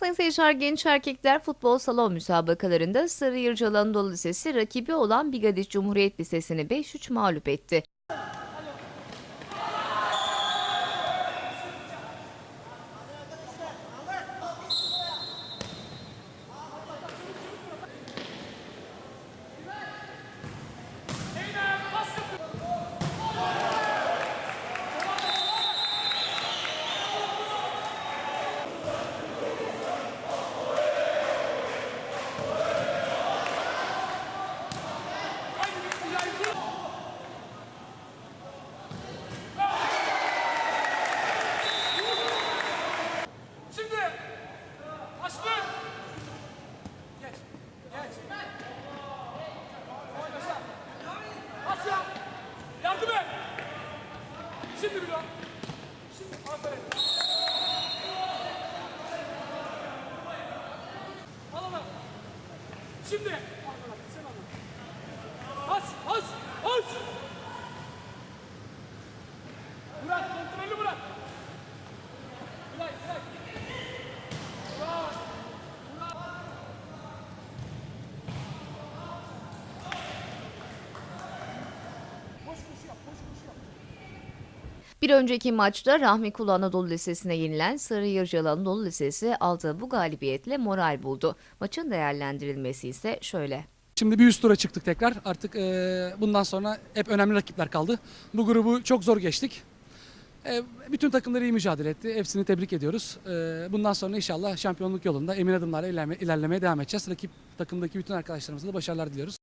Sayın seyirciler genç erkekler futbol salon müsabakalarında Sarıyırcı Anadolu Lisesi rakibi olan Bigadiş Cumhuriyet Lisesi'ni 5-3 mağlup etti. Şimdi bir daha. Şimdi aferin. Al onu. Şimdi. Arkadaş sen al As as as Bırak kontrolü bırak Bırak. Bırak Bir önceki maçta Rahmi Kulu Anadolu Lisesi'ne yenilen Sarıyırcı Anadolu Lisesi aldığı bu galibiyetle moral buldu. Maçın değerlendirilmesi ise şöyle. Şimdi bir üst tura çıktık tekrar. Artık eee, bundan sonra hep önemli rakipler kaldı. Bu grubu çok zor geçtik. Eee, bütün takımlar iyi mücadele etti. Hepsini tebrik ediyoruz. Eee, bundan sonra inşallah şampiyonluk yolunda emin adımlarla ilerleme- ilerlemeye devam edeceğiz. Rakip takımdaki bütün arkadaşlarımıza da başarılar diliyoruz.